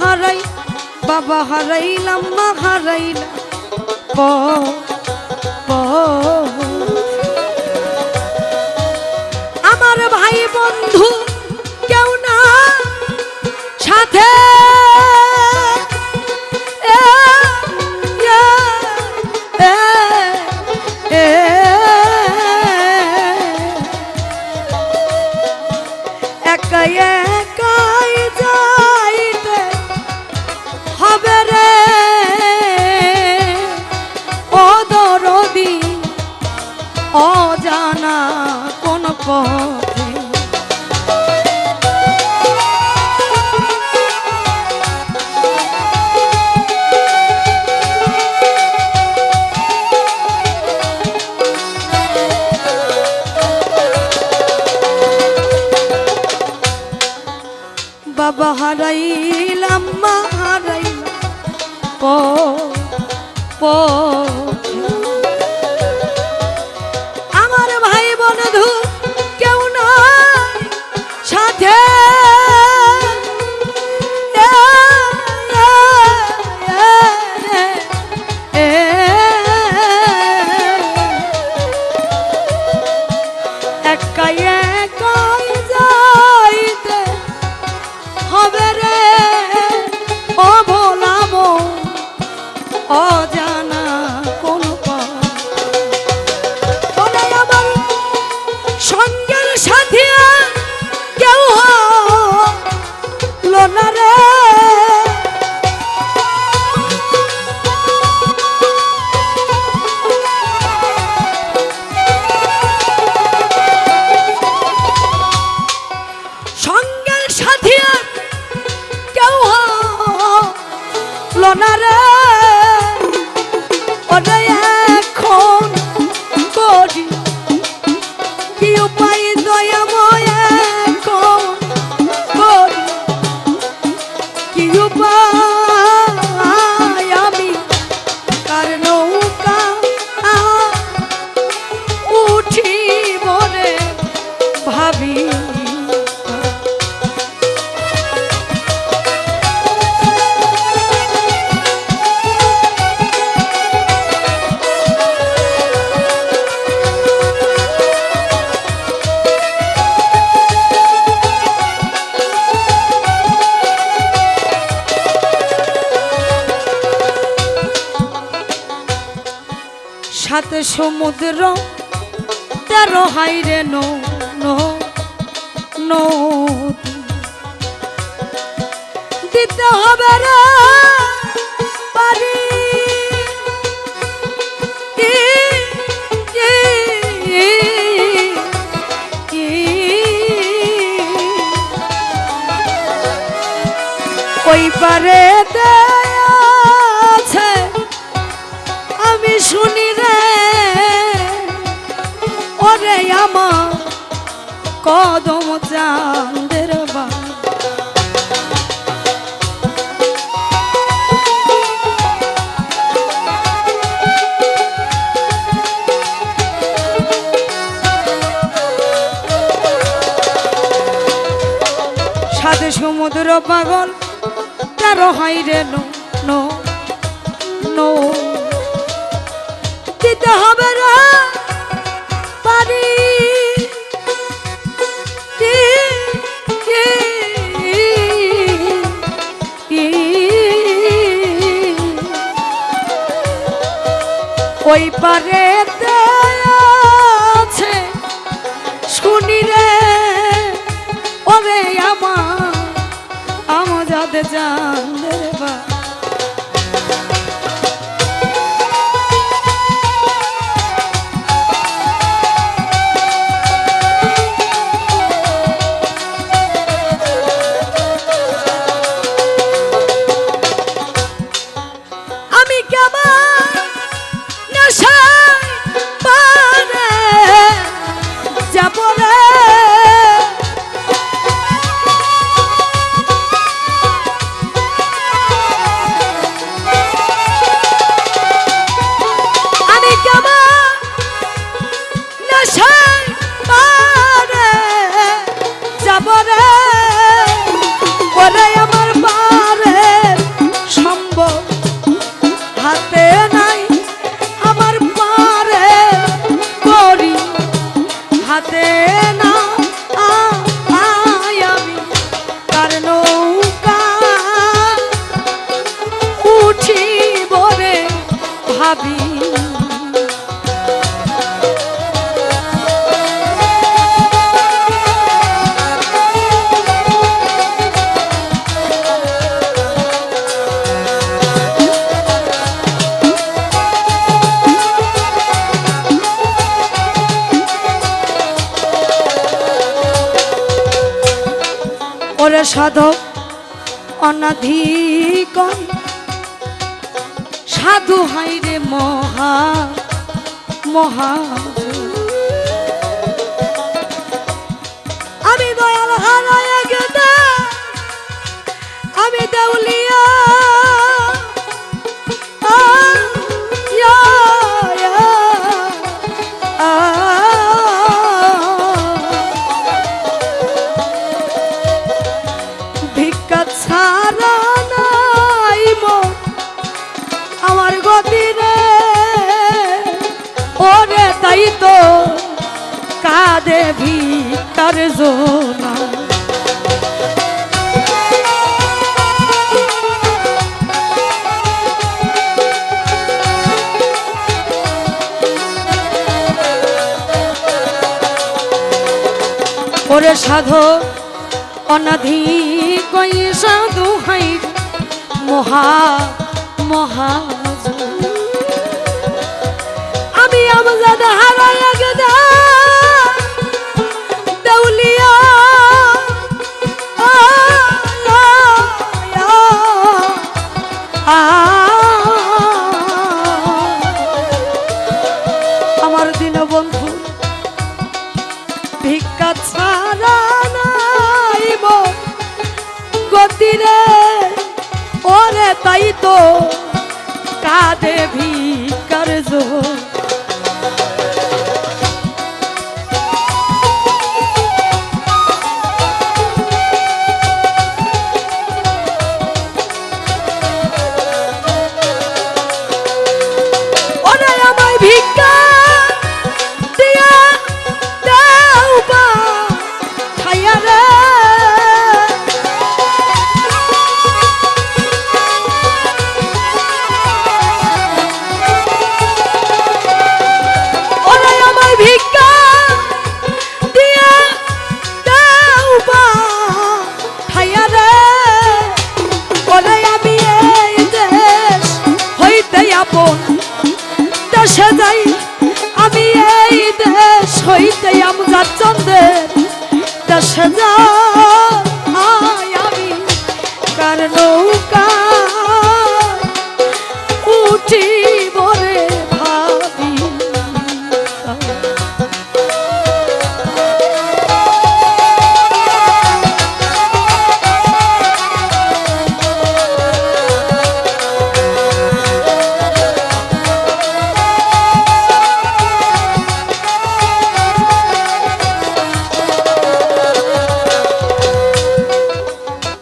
হারাই বাবা হারাইলাম মা হারাইলাম প। আমার ভাই বন্ধু কেউ না সাথে অজানা কোন পথে। বাবা হারাইলাম মা হারাইলাম প প। такая কি উপায় সাথে সমুদ্র তেরো হাইরে নো নো দিতে হবে। ওই পারে ওরে আমার কদম চাঁদের বা সাথে সমুদ্র পাগল, তেরো হাইরে নো নো নো। দিতে হবে রে। ওই পারে আছে শুনি রে ওরে আমার যাতে জান বা সাধক অনাধিক সাধু হাই রে মহা মহা। আমি দয়াল হারায় আমি দেউলিয়া তো কাঁদে ভিক্ষার জোনা। ওরে সাধু অনাধি কই সাধু হাই মহা মহা আমি আমজাদ আমার দিন বন্ধু ভিক্ষা ছাড়া নাইব গতিরে। ওরে তাই তো কাঁদে ভিক্ষার জোর। দেশ